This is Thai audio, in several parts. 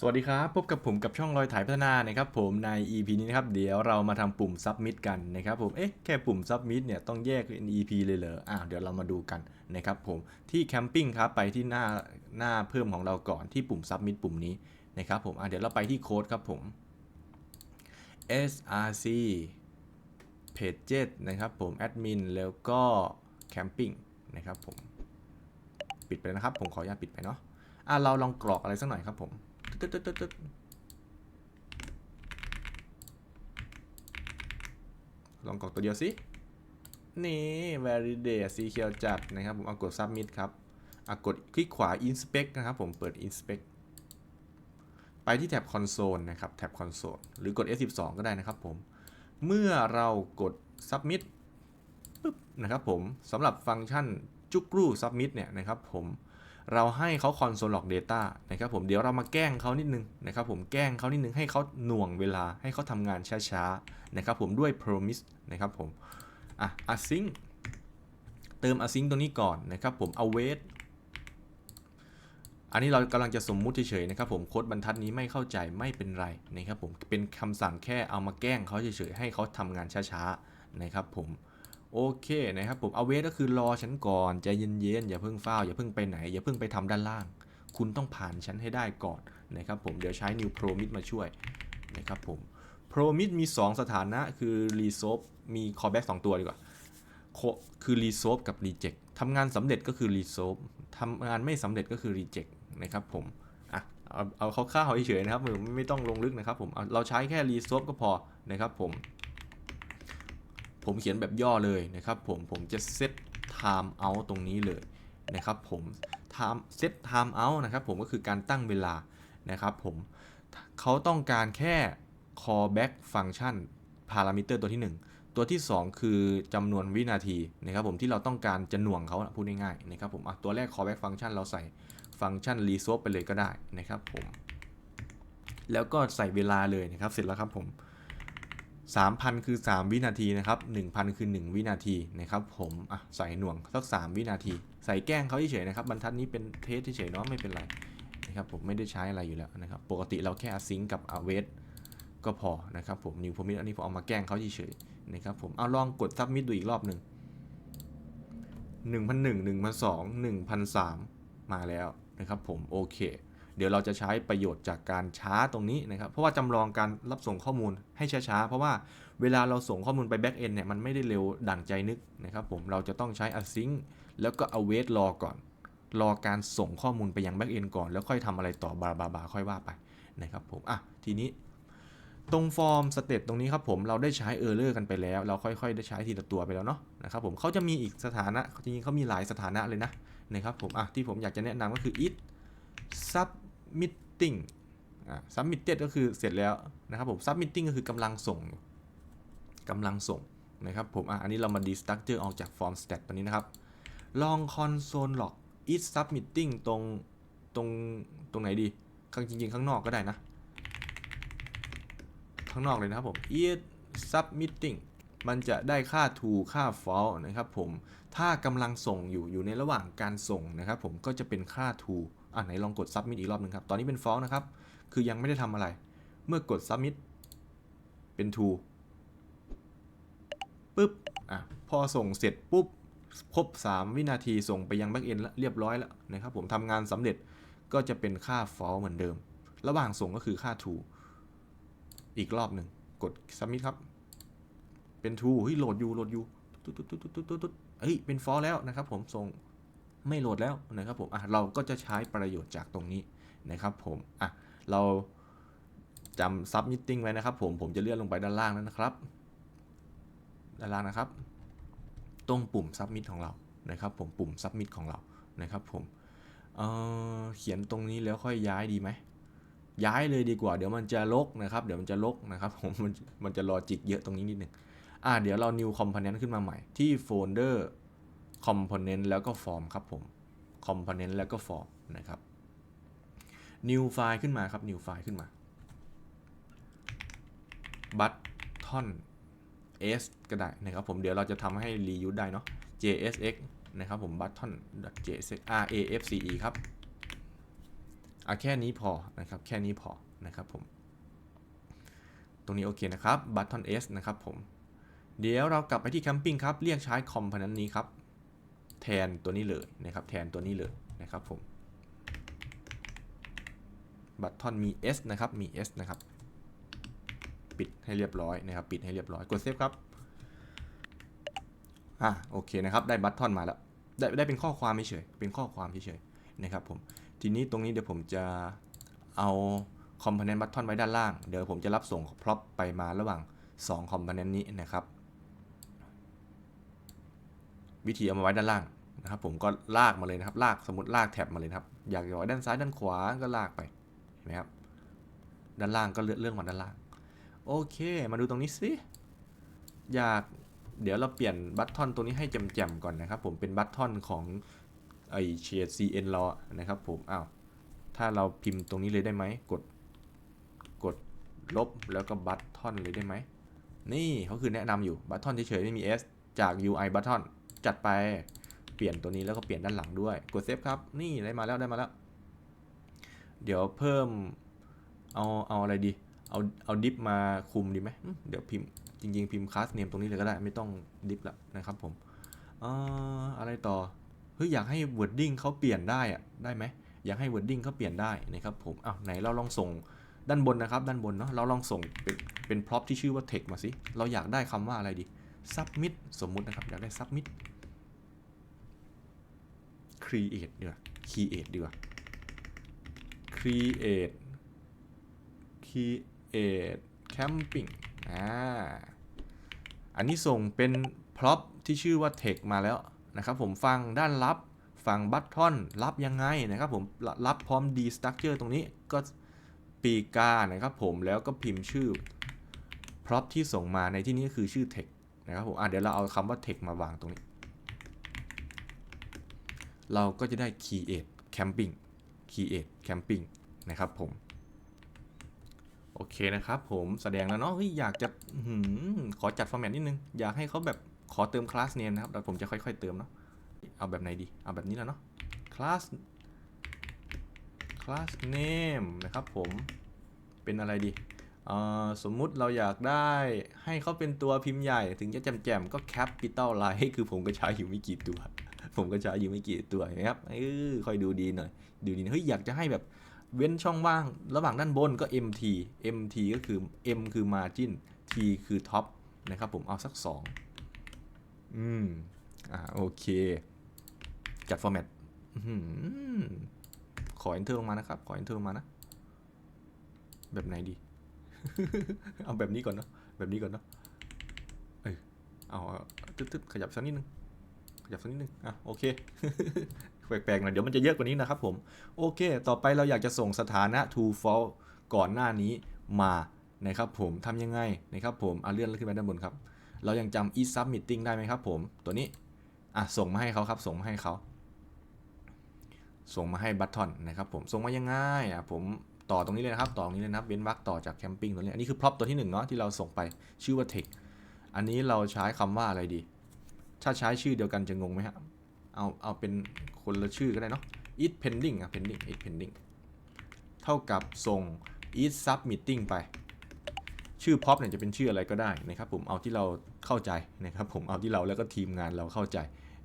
สวัสดีครับ พบกับผมกับช่องรอยถ่ายพัฒนานะครับผมใน EP นี้นะครับ เดี๋ยวเรามาทำปุ่ม submit กันนะครับผมเอ๊ะแค่ปุ่ม submit เนี่ยต้องแยกเป็น EP เลยเหรออ่าเดี๋ยวเรามาดูกันนะครับผมที่แคมปิ้งครับไปที่หน้าหน้าเพิ่มของเราก่อนที่ปุ่ม submit ปุ่มนี้นะครับผมอ่าเดี๋ยวเราไปที่โค้ดครับผม src pages นะครับผม admin แล้วก็ camping นะครับผมปิดไปนะครับผมขออนุญาตปิดไปเนาะอะเราลองกรอกอะไรสักหน่อยครับผม ตึ๊ดตึ๊ดตึ๊ดตึ๊ดลองกรอกตัวเดียวสิ นี่ validate สีเขียวจัดนะครับ ผมเอากด submit ครับอากดคลิกขวา inspect นะครับผมเปิด inspect ไปที่แท็บ console นะครับ แท็บ console หรือกด F12 ก็ได้นะครับผม เมื่อเรากด submit ปึ๊บนะครับผมสำหรับฟังก์ชันจุกรู submit เนี่ยนะครับผม เราให้เขา console log data นะครับผมเดี๋ยวเรามาแกล้งเขานิดนึงนะครับผมแกล้งเขานิดนึงให้เขาหน่วงเวลาให้เขาทำงานช้าๆนะครับผมด้วย promise นะครับผมอะ async เติม async ตรงนี้ก่อนนะครับผม await อันนี้เรากำลังจะสมมุติเฉยๆนะครับผมโค้ดบรรทัดนี้ไม่เข้าใจไม่เป็นไรนะครับผมเป็นคำสั่งแค่เอามาแกล้งเขาเฉยๆให้เขาทำงานช้าๆนะครับผม โอเคนะครับผมเอาเวทก็คือรอฉันก่อนใจเย็นๆอย่าเพิ่งเฝ้าอย่าเพิ่งไปไหน อย่าเพิ่งไปทำด้านล่าง คุณต้องผ่านฉันให้ได้ก่อนนะครับผมเดี๋ยวใช้ New Promit มาช่วยนะครับผม Promit มี 2 สถานะคือ Resolve มี callback 2ตัวดีกว่าคือ Resolve กับ Reject ทำงานสำเร็จก็คือ Resolve ทำงานไม่สำเร็จก็คือ Reject นะครับผมอะเอาเอาคร่าวๆเฉยๆนะครับผมไม่ต้องลงลึกนะครับผมเเราใช้แค่ Resolve ก็พอนะครับผม ผมเขียนแบบย่อเลยนะครับผมผมจะ set time out ตรงนี้เลยนะครับผม time set time out นะครับผมก็คือการตั้งเวลานะครับผมเขาต้องการแค่ callback function parameter ตัวที่ 1 ตัวที่ 2 คือจำนวนวินาทีนะครับผมที่เราต้องการจะหน่วงเขาพูดง่ายๆนะครับผมตัวแรก callback function เราใส่ฟังก์ชัน resolve ไปเลยก็ได้นะครับผม แล้วก็ใส่เวลาเลยนะครับ เสร็จแล้วครับผม 3,000 คือ 3 วินาทีนะครับ 1,000 คือ 1 วินาทีนะครับผมอะใส่หน่วงสัก 3 วินาที ใส่แกล้งเขาเฉยๆนะครับบรรทัดนี้เป็นเทสเฉยๆเนาะไม่เป็นไรนะครับผมไม่ได้ใช้อะไรอยู่แล้วนะครับปกติเราแค่ async กับ await ก็พอนะครับผม new promise อันนี้ผมเอามาแกล้งเขาเฉยๆนะครับผมเอาลองกด submit ดูอีกรอบหนึ่ง1,001 1,002 1,003 มาแล้วนะครับผมโอเค เดี๋ยวเราจะใช้ประโยชน์จากการช้าตรงนี้นะครับ เพราะว่าจำลองการรับส่งข้อมูลให้ช้าๆ เพราะว่าเวลาเราส่งข้อมูลไป back end เนี่ยมันไม่ได้เร็วดั่งใจนึกนะครับผม เราจะต้องใช้ async แล้วก็ await รอก่อน รอการส่งข้อมูลไปยัง back end ก่อน แล้วค่อยทำอะไรต่อบาบาบาค่อยว่าไปนะครับผม อะ ทีนี้ตรงฟอร์มสเตตตรงนี้ครับผมเราได้ใช้ error กันไปแล้ว เราค่อยๆ ได้ใช้ทีละตัวไปแล้วเนาะนะครับผมเขาจะมีอีกสถานะจริงๆเขามีหลายสถานะเลยนะนะครับผมอะที่ผมอยากจะแนะนำก็คือ it submitting อะ submitted ก็คือเสร็จแล้วนะครับผม submitting ก็คือกำลังส่งกำลังส่งนะครับผมอะอันนี้เรามา destructure ออกจาก form stat ตัวนี้นะครับ ลอง console log it submitting ตรงตรงตรงไหนดีข้างจริงๆ ข้างนอกก็ได้นะ ข้างนอกเลยนะครับผม it submitting มันจะได้ค่า true ค่า false นะครับผม ถ้ากำลังส่งอยู่อยู่ในระหว่างการส่งนะครับผมก็จะเป็นค่า true อะไหนลองกด submit อีกรอบหนึ่งครับ ตอนนี้เป็น false นะครับ คือยังไม่ได้ทำอะไร เมื่อกด submit เป็น true ปุ๊บ อะ พอส่งเสร็จปุ๊บ ครบ 3 วินาทีส่งไปยัง backend แล้วเรียบร้อยแล้วนะครับ ผมทำงานสำเร็จก็จะเป็นค่า false เหมือนเดิม ระหว่างส่งก็คือค่า true อีกรอบหนึ่งกด submit ครับ เป็น true เฮ้ยโหลดอยู่โหลดอยู่ตุ๊ดตุ๊ดตุ๊ดตุ๊ดตุ๊ดตุ๊ดเฮ้ย เป็น false แล้วนะครับผมส่ง ไม่โหลดแล้วนะครับผมอะเราก็จะใช้ประโยชน์จากตรงนี้นะครับผมอะเราจำ submitting ไว้นะครับผมผมจะเลื่อนลงไปด้านล่างแล้วนะครับ ด้านล่างนะครับ ตรงปุ่ม submit ของเรานะครับ ผมปุ่ม submit ของเรานะครับผมเออเขียนตรงนี้แล้วค่อยย้ายดีไหมย้ายเลยดีกว่าเดี๋ยวมันจะลกนะครับ เดี๋ยวมันจะลกนะครับผมมันมันจะรอจิกเยอะตรงนี้นิดหนึ่งอ่าเดี๋ยวเรา new component ขึ้นมาใหม่ที่โฟลเดอร์ component แล้วก็ form ครับผม component แล้วก็ form นะครับ new file ขึ้นมาครับ new file ขึ้นมา button s ก็ได้นะครับผมเดี๋ยวเราจะทำให้ reuse ได้เนาะ jsx นะครับผม button jsx rafce ครับอะแค่นี้พอนะครับแค่นี้พอนะครับผมตรงนี้โอเคนะครับ button s นะครับผม เดี๋ยวเรากลับไปที่แคมปิ้งครับ เรียกใช้คอมพนันนี้ครับ แทนตัวนี้เลยนะครับ แทนตัวนี้เลยนะครับผมบัตทอนมี S นะครับ มี S นะครับ ปิดให้เรียบร้อยนะครับ ปิดให้เรียบร้อย กดเซฟครับ อะโอเคนะครับ ได้บัตทอนมาแล้ว ได้ได้เป็นข้อความเฉยเป็นข้อความเฉยนะครับผม ทีนี้ตรงนี้เดี๋ยวผมจะเอาคอมโพเนนต์บัตทอนไว้ด้านล่าง เดี๋ยวผมจะรับส่งพร็อพไปมาระหว่าง2คอมโพเนนต์นี้นะครับ วิธีเอามาไว้ด้านล่างนะครับ ผมก็ลากมาเลยนะครับ ลากสมมติลากแท็บมาเลยครับ อยากจะไว้ด้านซ้ายด้านขวาก็ลากไปเห็นไหมครับ ด้านล่างก็เลือกเรื่องมาด้านล่าง โอเค มาดูตรงนี้สิอยากเดี๋ยวเราเปลี่ยนบัตทอนตัวนี้ให้แจ่มๆก่อนนะครับ ผมเป็นบัตทอนของไอเชียร์ CN เรอะนะครับ ผมอ้าวถ้าเราพิมพ์ตรงนี้เลยได้ไหมกดกดลบแล้วก็บัตทอนเลยได้ไหมนี่เขาคือแนะนำอยู่บัตทอนเฉยๆไม่มี S จาก UI บัตทอน จัดไปเปลี่ยนตัวนี้แล้วก็เปลี่ยนด้านหลังด้วย กดเซฟครับ นี่ได้มาแล้วได้มาแล้ว เดี๋ยวเพิ่ม เอาเอาอะไรดี เอาเอาดิฟมาคุมดีไหมเดี๋ยวพิมพ์จริง ๆ พิมพ์คลาสเนมตรงนี้เลยก็ได้ ไม่ต้องดิฟละนะครับผมอ่ออะไรต่อ เฮ้ยอยากให้ wording เขาเปลี่ยนได้อะได้ไหมอยากให้ wording เขาเปลี่ยนได้นะครับผมอ้าวไหนเราลองส่งด้านบนนะครับ ด้านบนเนาะเราลองส่งเป็นเป็น prop ที่ชื่อว่า text มาสิ เราอยากได้คำว่าอะไรดี submit สมมุตินะครับ อยากได้ submit create ดีกว่า create ดีกว่า create create camping อ่า อันนี้ส่งเป็น prop ที่ชื่อว่า text มาแล้วนะครับผมฟังด้านรับฟังบัตทอนรับยังไงนะครับผมรับพร้อม d structure ตรงนี้ก็ปีกานะครับผมแล้วก็พิมพ์ชื่อ prop ที่ส่งมาในที่นี้ก็คือชื่อ text นะครับผมอะเดี๋ยวเราเอาคำว่า text มาวางตรงนี้ เราก็จะได้ create camping create camping นะครับผม โอเคนะครับผมแสดงแล้วเนาะอยากจะอขอจัดฟอร์แมตนิดนึง อยากให้เขาแบบขอเติมคลาสเนมนะครับเดี๋ยวผมจะค่อยๆเติมเนาะเอาแบบไหนดี เอาแบบนี้แล้วเนาะคลาสคลาสเนมนะครับผมเป็นอะไรดีอ่อสมมุติเราอยากได้ให้เขาเป็นตัวพิมพ์ใหญ่ ถึงจะแจ่มๆก็ capital line คือผมก็ใช้อยู่ไม่กี่ตัว ผมก็ใช้อยู่ไม่กี่ตัวนะครับเออค่อยดูดีหน่อย ดูดีนะเฮ้ยอยากจะให้แบบเว้นช่องว่าง ระหว่างด้านบนก็ mt mt ก็คือ m คือ margin t คือ top นะครับผมเอาสัก 2 อืม อ่า โอเค จัด format อื้อหือขอ enter ลงมานะครับ ขอ enter ลงมานะ แบบไหนดี เอาแบบนี้ก่อนเนาะแบบนี้ก่อนเนาะเออเอาตึ๊ดๆขยับสักนิดนึง ขยับสักนิดนึงอะโอเคแปลกๆหน่อยเดี๋ยวมันจะเยอะกว่านี้นะครับผมโอเค ต่อไปเราอยากจะส่งสถานะ to false ก่อนหน้านี้มานะครับผมทำยังไงนะครับผมเอาเลื่อนขึ้นไปด้านบนครับ เรายังจำ is submitting ได้ไหมครับผมตัวนี้อะส่งมาให้เขาครับ ส่งมาให้เขาส่งมาให้บัตทอนนะครับผมส่งมายังไงอะผมต่อตรงนี้เลยนะครับ ต่อตรงนี้เลยนะครับเว้นวรรคต่อจากแคมปิ้งตัวนี้ อันนี้คือ prop ตัวที่หนึ่งเนาะที่เราส่งไปชื่อว่า text อันนี้เราใช้คำว่าอะไรดี ถ้าใช้ชื่อเดียวกันจะงงไหมฮะ เอาเอาเป็นคนละชื่อก็ได้เนาะ it pending อะ pending it pending เท่ากับส่ง it submitting ไป ชื่อ pop เนี่ยจะเป็นชื่ออะไรก็ได้นะครับผมเอาที่เราเข้าใจนะครับผมเอาที่เราแล้วก็ทีมงานเราเข้าใจ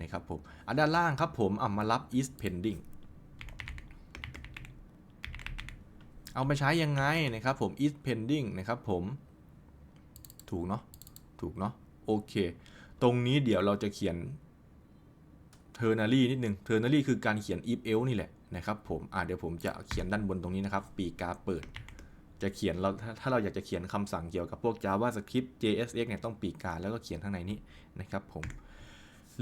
นะครับผมอันด้านล่างครับผมเอามารับ is pending เอาไปใช้ยังไงนะครับผม is pending นะครับผม ถูกเนาะถูกเนาะโอเค ตรงนี้เดี๋ยวเราจะเขียน ternary นิดนึง ternary คือการเขียน if else นี่แหละนะครับผมอ่าเดี๋ยวผมจะเขียนด้านบนตรงนี้นะครับ ปีกาเปิด จะเขียนเราถ้าเราอยากจะเขียนคำสั่งเกี่ยวกับพวก JavaScript JSX เนี่ยต้องปีกาแล้วก็เขียนข้างในนี้นะครับผม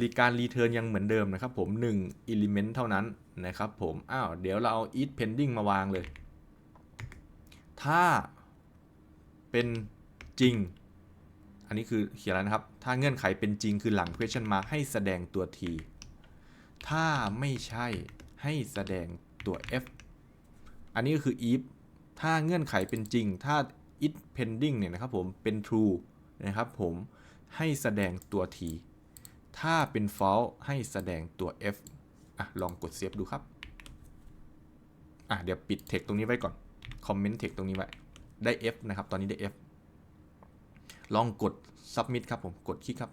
รีการรีเทิร์นยังเหมือนเดิมนะครับผม1 element เท่านั้นนะครับผมอ้าวเดี๋ยวเราเอา is pending มาวางเลย ถ้าเป็นจริง อันนี้คือเขียนแล้วนะครับ ถ้าเงื่อนไขเป็นจริงคือหลัง question mark ให้แสดงตัว t ถ้าไม่ใช่ให้แสดงตัว f อันนี้ก็คือ if ถ้าเงื่อนไขเป็นจริง ถ้า it pending เนี่ยนะครับผมเป็น true นะครับผมให้แสดงตัว t ถ้าเป็น false ให้แสดงตัว f อะลองกดเซฟดูครับ อะเดี๋ยวปิดเทคตรงนี้ไว้ก่อนคอมเมนต์เทคตรงนี้ไว้ ได้ F นะครับ ตอนนี้ได้ F ลองกด submit ครับผมกดคลิกครับ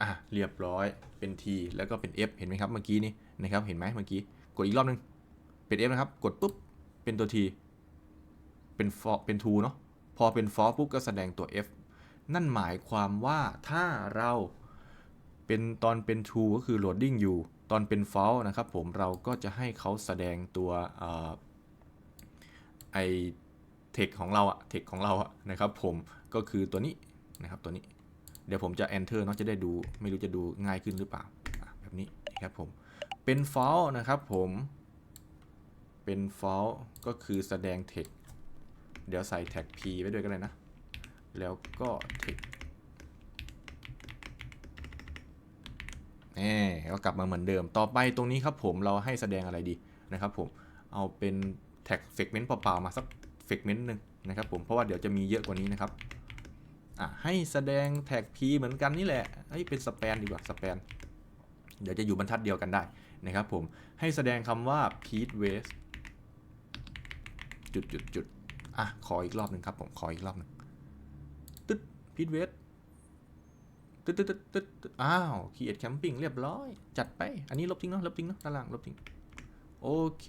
อะเรียบร้อยเป็น T แล้วก็เป็น F เห็นไหมครับเมื่อกี้นี่นะครับเห็นไหมเมื่อกี้กดอีกรอบนึงเป็น F นะครับ กดปุ๊บเป็นตัว T เป็น for เป็น to เนาะพอเป็น for ปุ๊บก็แสดงตัว F นั่นหมายความว่าถ้าเราเป็นตอนเป็น to ก็คือ loading อยู่ ตอนเป็น false นะครับผมเราก็จะให้เขาแสดงตัวเอ่ อไอ text ของเราอะ text ของเราอะนะครับผมก็คือตัวนี้นะครับตัวนี้เดี๋ยวผมจะ enter เนาะจะได้ดูไม่รู้จะดูง่ายขึ้นหรือเปล่าแบบนี้นะครับผมเป็น false นะครับผมเป็น false ก็คือแสดง text เดี๋ยวใส่ tag p ไว้ด้วยก็เลยนะ แล้วก็ text แหมก็กลับมาเหมือนเดิม ต่อไปตรงนี้ครับผมเราให้แสดงอะไรดีนะครับผม เอาเป็น tag segment เปล่าๆมาสัก segment หนึ่งนะครับผมเพราะว่าเดี๋ยวจะมีเยอะกว่านี้นะครับอะให้แสดง tag p เหมือนกันนี่แหละเฮ้ยเป็น span ดีกว่า span เดี๋ยวจะอยู่บรรทัดเดียวกันได้นะครับผมให้แสดงคำว่า pete west จุดจุดจุดอะขออีกรอบหนึ่งครับผมขออีกรอบหนึ่งตึ๊ด pete west ตึ๊ดตึ๊ดตึ๊ดตึ๊ดตึ๊ดอ้าว create camping เรียบร้อย จัดไป อันนี้ลบทิ้งเนาะลบทิ้งเนาะด้านล่างลบทิ้ง โอเค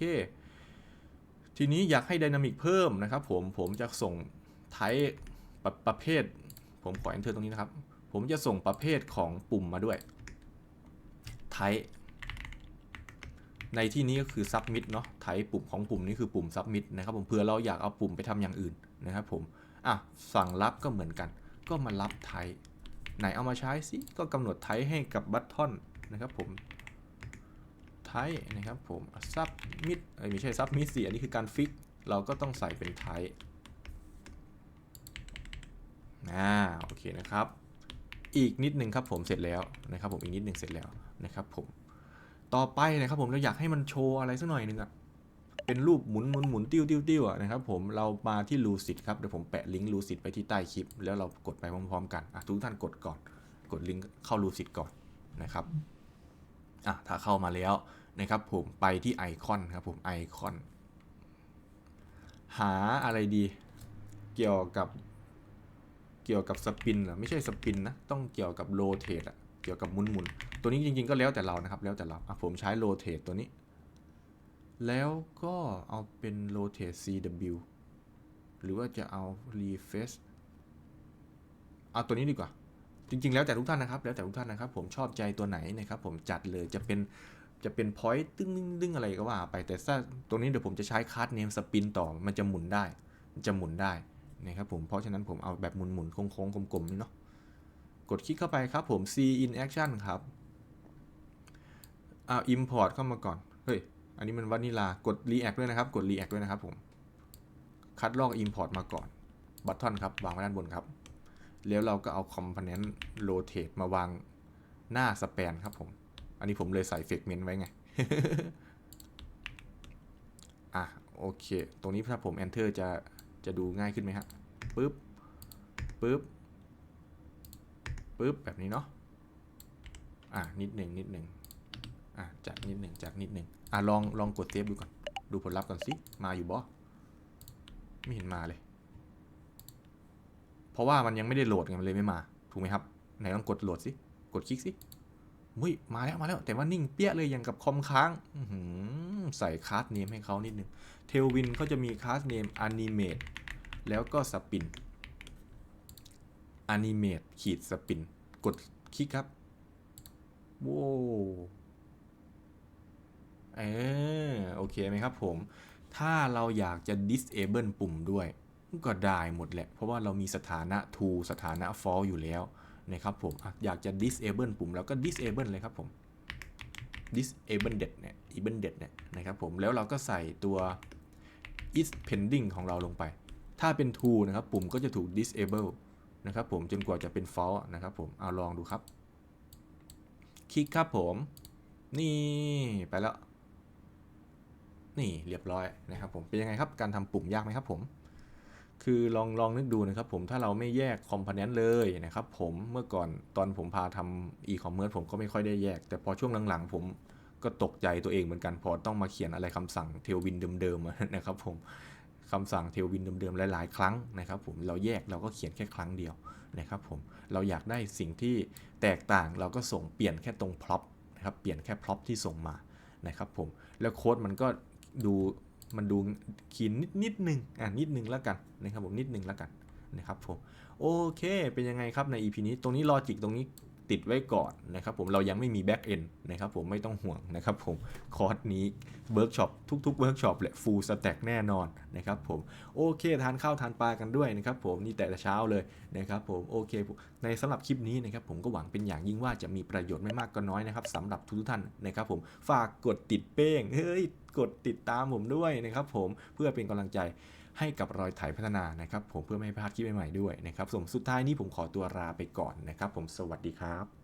ทีนี้อยากให้ไดนามิกเพิ่มนะครับผมผมจะส่งไทป์ประประเภท ผมขอ enter ตรงนี้นะครับ ผมจะส่งประเภทของปุ่มมาด้วยไทป์ในที่นี้ก็คือ submit เนาะไทป์ปุ่มของปุ่มนี้คือปุ่ม submit นะครับผมเพื่อเราอยากเอาปุ่มไปทำอย่างอื่นนะครับผมอะสั่งรับก็เหมือนกัน ก็มารับไทป์ไหนเอามาใช้สิก็กำหนดไทป์ให้กับบัตทอนนะครับผม ทป์นะครับผม submit เอ้ยไม่ใช่ submit สิอันนี้คือการฟิก เราก็ต้องใส่เป็นไทป์อ่าโอเคนะครับ อีกนิดนึงครับผมเสร็จแล้วนะครับผมอีกนิดนึงเสร็จแล้วนะครับผมต่อไปนะครับผมเราอยากให้มันโชว์อะไรสักหน่อยนึงอะเป็นรูปหมุนหมุนหมุนติ้วติ้วติ้วอะนะครับผมเรามาที่ Lucid ครับเดี๋ยวผมแปะลิงก์ Lucid ไปที่ใต้คลิป แล้วเรากดไปพร้อมๆ กันอะทุกท่านกดก่อน กดลิงก์เข้า Lucid ก่อนนะครับ อะถ้าเข้ามาแล้วนะครับผมไปที่ไอคอนครับผมไอคอนหาอะไรดี เกี่ยวกับเกี่ยวกับสปินเหรอไม่ใช่สปินนะต้องเกี่ยวกับโรเทตอะเกี่ยวกับหมุนหมุนตัวนี้จริงๆก็แล้วแต่เรานะครับ แล้วแต่เราอะผมใช้โรเทตตัวนี้ แล้วก็เอาเป็นโรเทต CW หรือว่าจะเอา refresh เอาตัวนี้ดีกว่า จริง ๆ แล้วแต่ทุกท่านนะครับ แล้วแต่ทุกท่านนะครับ ผมชอบใจตัวไหนนะครับ ผมจัดเลยจะเป็นจะเป็น point ตึ้งตึ้งตึ้งอะไรก็ว่าไป แต่ถ้าตรงนี้เดี๋ยวผมจะใช้คาร์ดเนมสปินต่อ มันจะหมุนได้ จะหมุนได้นะครับผม เพราะฉะนั้นผมเอาแบบหมุนๆโค้งๆกลมๆนี่เนาะ กดคลิกเข้าไปครับผม C in action ครับ เอา import เข้ามาก่อน เฮ้ย อันนี้มันวานิลา กด react ด้วยนะครับ กด react ด้วยนะครับผม คัดลอก import มาก่อน button ครับ วางไว้ด้านบนครับ แล้วเราก็เอา component rotate มาวางหน้า span ครับผม อันนี้ผมเลยใส่ fragment ไว้ไง อะโอเค ตรงนี้ถ้าผม enter จะจะดูง่ายขึ้นไหมฮะปึ๊บปึ๊บปึ๊บแบบนี้เนาะ อะนิดหนึ่งนิดหนึ่งอะจากนิดหนึ่งจากนิดหนึ่งอะลองลองกดเซฟดูก่อน ดูผลลัพธ์ก่อนสิ มาอยู่บ่ไม่เห็นมาเลย เพราะว่ามันยังไม่ได้โหลดไงมันเลยไม่มา ถูกไหมครับ ไหนลองกดโหลดสิ กดคลิกสิมุ้ยมาแล้วมาแล้ว แต่ว่านิ่งเปี้ยเลยอย่างกับคอมค้างใส่คาร์ดเนมให้เขานิดนึงเทลวินเขาจะมีคาร์ดเนม animate แล้วก็สปิน animate ขีดสปินกดคลิกครับโว้เออโอเคไหมครับผม ถ้าเราอยากจะ disable ปุ่มด้วย ก็ได้หมดแหละ เพราะว่าเรามีสถานะ to สถานะ false อยู่แล้วนะครับผมออยากจะ disable ปุ่มแล้วก็ disable เลยครับผม disable det เนี่ย able det เนี่ยนะครับผม แล้วเราก็ใส่ตัว is pending ของเราลงไป ถ้าเป็น true นะครับปุ่มก็จะถูก disable นะครับผมจนกว่าจะเป็น false นะครับผม เอาลองดูครับ คลิกครับผม นี่ไปแล้ว นี่เรียบร้อยนะครับผม เป็นยังไงครับ การทำปุ่มยากไหมครับผม คือลองลองนึกดูนะครับผมถ้าเราไม่แยกคอมโพเนนต์เลยนะครับผมเมื่อก่อนตอนผมพาทำ e-commerce ผมก็ไม่ค่อยได้แยก แต่พอช่วงหลังๆ ผมก็ตกใจตัวเองเหมือนกันพอต้องมาเขียนอะไรคำสั่งเทลวินเดิมๆนะครับผมคำสั่งเทลวินเดิมๆหลายๆ ครั้งนะครับผมเราแยกเราก็เขียนแค่ครั้งเดียวนะครับผมเราอยากได้สิ่งที่แตกต่างเราก็ส่งเปลี่ยนแค่ตรงพร็อพนะครับเปลี่ยนแค่พร็อพที่ส่งมานะครับผมแล้วโค้ดมันก็ดู มันดูขีนนิดนิดนึงอะนิดนึงแล้วกันนะครับผมนิดนึงแล้วกันนะครับผมโอเคเป็นยังไงครับใน EP นี้ตรงนี้ลอจิกตรงนี้ ติดไว้ก่อนนะครับผมเรายังไม่มี back end นะครับผมไม่ต้องห่วงนะครับผมคอร์สนี้เวิร์กช็อปทุกๆเวิร์กช็อปแหละ full stack แน่นอนนะครับผมโอเคทานข้าวทานปลากันด้วยนะครับผมนี่แต่เช้าเลยนะครับผมโอเค ในสำหรับคลิปนี้นะครับผมก็หวังเป็นอย่างยิ่งว่าจะมีประโยชน์ไม่มากก็น้อยนะครับสำหรับทุกท่านนะครับผมฝากกดติดเป้งเฮ้ยกดติดตามผมด้วยนะครับผมเพื่อเป็นกำลังใจ ให้กับรอยถ่ายพัฒนานะครับผมเพื่อไม่ให้พลาดคลิปใหม่ๆด้วยนะครับผมสุดท้ายนี้ผมขอตัวลาไปก่อนนะครับผมสวัสดีครับ